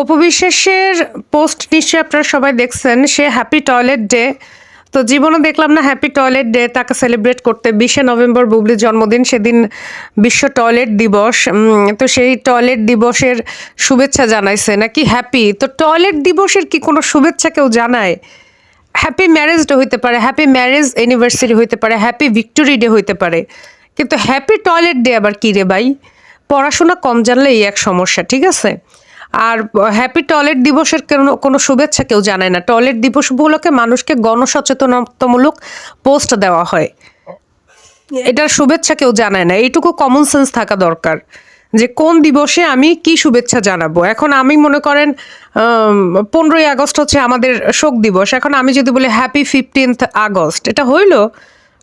অপবিশ্বাসের post নিশ্চয়ই আপনারা সবাই দেখছেন, সে হ্যাপি টয়লেট ডে তো জীবনে দেখলাম না হ্যাপি টয়লেট ডে তাকে সেলিব্রেট করতে। বিশে নভেম্বর বুবলির জন্মদিন, সেদিন বিশ্ব টয়লেট দিবস। তো সেই টয়লেট দিবসের শুভেচ্ছা জানাইছে, নাকি হ্যাপি তো টয়লেট দিবসের কি কোনো শুভেচ্ছা কেউ জানায়? হ্যাপি ম্যারেজ ডে হইতে পারে হ্যাপি ম্যারেজ অ্যানিভার্সারি হইতে পারে হ্যাপি ভিক্টোরি ডে হইতে পারে। কিন্তু হ্যাপি টয়লেট ডে আবার কী রে ভাই? পড়াশোনা কম জানলে এই এক সমস্যা, ঠিক আছে? আর হ্যাপি টয়লেট দিবসের কোনো শুভেচ্ছা কেউ জানায় না। টয়লেট দিবস উপলক্ষে মানুষকে গণসচেতনতামূলক পোস্ট দেওয়া হয়। এটার শুভেচ্ছা কেউ জানায় না। এইটুকু কমন সেন্স থাকা দরকার যে কোন দিবসে আমি কি শুভেচ্ছা জানাব। এখন আমি মনে করেন পনেরোই আগস্ট হচ্ছে আমাদের শোক দিবস। এখন আমি যদি বলি হ্যাপি ফিফটিন্থ আগস্ট, এটা হইল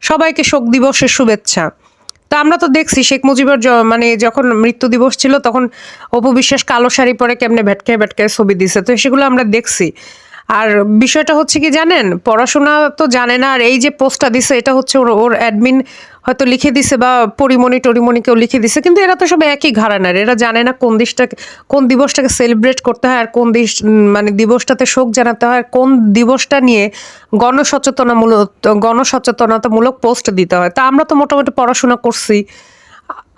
সবাইকে শোক দিবসের শুভেচ্ছা। তা আমরা তো দেখছি শেখ মুজিবের মানে যখন মৃত্যু দিবস ছিল, তখন অপবিশ্বাস কালো শাড়ি পরে কেমনে ভেটকে ভেটকে ছবি দিছে। তো সেগুলো আমরা দেখছি। আর বিষয়টা হচ্ছে কি জানেন? পড়াশোনা তো জানে না আর এই যে পোস্টটা দিছে এটা হচ্ছে ওর ওর অ্যাডমিন হয়তো লিখে দিছে বা পরিমণি টরিমণি কেউ লিখে দিছে কিন্তু এরা তো সব একই ঘরানার এরা জানে না কোন দিশটাকে কোন দিবসটাকে সেলিব্রেট করতে হয় আর কোন উম, মানে দিবসটাতে শোক জানাতে হয় আর কোন দিবসটা নিয়ে গণসচেতনামূলক গণসচেতনতামূলক পোস্ট দিতে হয়। তা আমরা তো মোটামুটি পড়াশোনা করছি।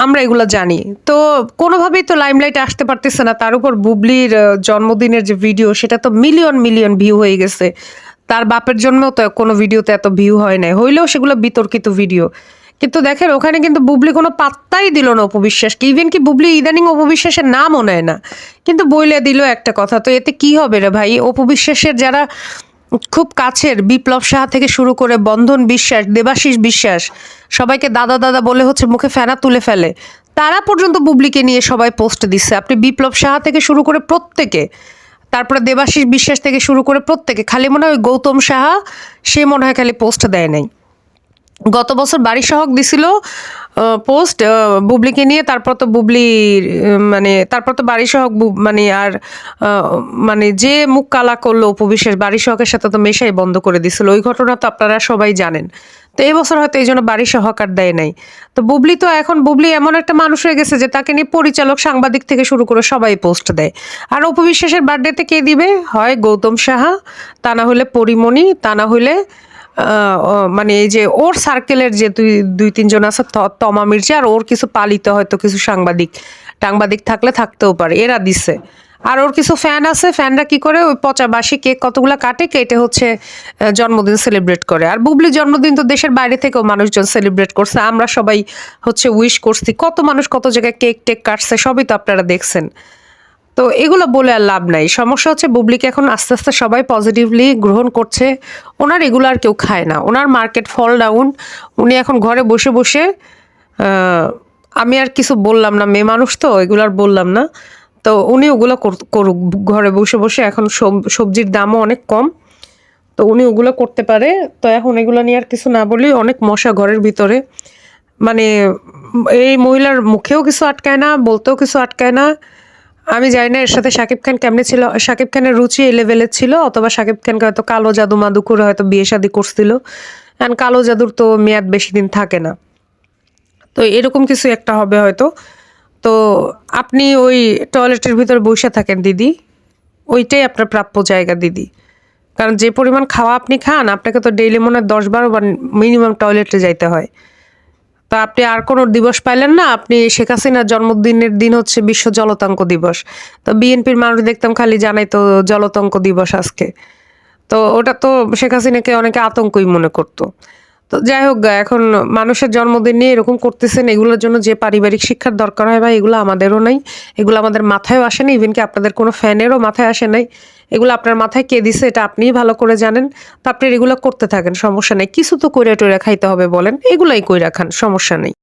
আমরা এগুলো জানি। তো কোনোভাবেই তো লাইমলাইটে আসতে পারতেছে না। তার উপর বুবলির জন্মদিনের যে ভিডিও সেটা তো মিলিয়ন মিলিয়ন ভিউ হয়ে গেছে। তার বাপের জন্মেও তো কোনো ভিডিওতে এত ভিউ হয় নাই। হইলেও সেগুলো বিতর্কিত ভিডিও কিন্তু দেখেন, ওখানে কিন্তু বুবলি কোনো পাত্তাই দিল না অপবিশ্বাসকে ইভেন কি বুবলি ইদানিং অপবিশ্বাসের নামও নেয় না। কিন্তু বইলে দিল একটা কথা। তো এতে কি হবে রে ভাই? অপবিশ্বাসের যারা খুব কাছের বিপ্লব সাহা থেকে শুরু করে বন্ধন বিশ্বাস, দেবাশিস বিশ্বাস, সবাইকে দাদা দাদা বলে হচ্ছে মুখে ফেনা তুলে ফেলে। তারা পর্যন্ত বুবলিকে নিয়ে সবাই পোস্ট দিচ্ছে। আপনি বিপ্লব সাহা থেকে শুরু করে প্রত্যেকে, তারপরে দেবাশিস বিশ্বাস থেকে শুরু করে প্রত্যেকে, খালি মনে হয় গৌতম সাহা, সে মনে হয় খালি পোস্ট দেয় নাই। গত বছর বাড়ি সহক দিছিল পোস্ট বুবলিকে নিয়ে, তারপর তো বুবলি মানে তারপর তো বাড়ি সহক মানে আর মানে যে মুখ কালা করল উপবিশেষ বাড়ি সহকের সাথে তো মেশাই বন্ধ করে দিছিল। ওই ঘটনা তো আপনারা সবাই জানেন। তো এবছর হয়তো এই জন্য বাড়ি সহকার দেয় নাই। তো বুবলি তো এখন, বুবলি এমন একটা মানুষ হয়ে গেছে যে তাকে নিয়ে পরিচালক, সাংবাদিক থেকে শুরু করে সবাই পোস্ট দেয়। আর উপবিশ্বাসের বার্থডেতে কে দিবে? হয় গৌতম সাহা, তা না হলে পরিমণি, তা না হলে মানে এই যে ওর সার্কেলের যে দুই দুই, তিনজন আছে তমা মির্জা আর ওর কিছু পালিত হয়তো কিছু সাংবাদিক। টাংবাদিক থাকলে থাকতেও পারে, এরা দিছে। আর ওর কিছু ফ্যান আছে ফ্যানরা কি করে? ওই পচা বাসি কেক কতগুলো কাটে, কেটে হচ্ছে জন্মদিন সেলিব্রেট করে। আর বুবলির জন্মদিন তো দেশের বাইরে থেকেও মানুষজন সেলিব্রেট করছে, আমরা সবাই হচ্ছে উইশ করছি। কত মানুষ কত জায়গায় কেক টেক কাটছে, সবই তো আপনারা দেখছেন। তো এগুলো বলে আর লাভ নাই। সমস্যা হচ্ছে বুবলিকে এখন আস্তে আস্তে সবাই পজিটিভলি গ্রহণ করছে। ওনার এগুলো আর কেউ খায় না। ওনার মার্কেট ফল ডাউন উনি এখন ঘরে বসে বসে আমি আর কিছু বললাম না। মেয়ে মানুষ তো, এগুলো আর বললাম না। তো উনি ওগুলো কর- করুক। ঘরে বসে বসে এখন সব- সবজির দামও অনেক কম। তো উনি ওগুলো করতে পারে। তো এখন এগুলো নিয়ে আর কিছু না বলি। অনেক মশা ঘরের ভিতরে। মানে এই মহিলার মুখেও কিছু আটকায় না, বলতেও কিছু আটকায় না। আমি জানি না এর সাথে শাকিব খান কেমনে ছিল। শাকিব খানের রুচি এই লেভেলের ছিল, অথবা শাকিব খানকে হয়তো কালো জাদু মাদু করে হয়তো বিয়ে শাদি করছিল। অ্যান্ড কালো জাদুর তো মেয়াদ বেশি দিন থাকে না। তো এরকম কিছু একটা হবে হয়তো। তো আপনি ওই টয়লেটের ভিতরে বসে থাকেন দিদি। ওইটাই আপনার প্রাপ্য জায়গা দিদি। কারণ যে পরিমাণ খাওয়া আপনি খান, আপনাকে তো ডেইলি মনে হয় দশ বারো বার মিনিমাম টয়লেটে যাইতে হয়। তা আপনি আর কোনো দিবস পাইলেন না? আপনি শেখ হাসিনার জন্মদিনের দিন হচ্ছে বিশ্ব জলতঙ্ক দিবস। তো বিএনপির মানুষ দেখতাম খালি জানাই তো জলতঙ্ক দিবস আজকে। তো ওটা তো শেখ হাসিনাকে অনেকে আতঙ্কই মনে করতো। তো যাই হোক এখন মানুষের জন্মদিন নিয়ে এরকম করতেছেন, এগুলোর জন্য যে পারিবারিক শিক্ষার দরকার হয় ভাই, এগুলো আমাদেরও নাই, এগুলো আমাদের মাথায়ও আসে না ইভেন কি আপনাদের কোনো ফ্যানেরও মাথায় আসে নাই। এগুলো আপনার মাথায় কে দিছে এটা আপনিই ভালো করে জানেন। তো আপনি এগুলো করতে থাকেন, সমস্যা নেই। কিছু তো কইরা টইরা খাইতে হবে বলেন, এগুলাই কইরা খান, সমস্যা নেই।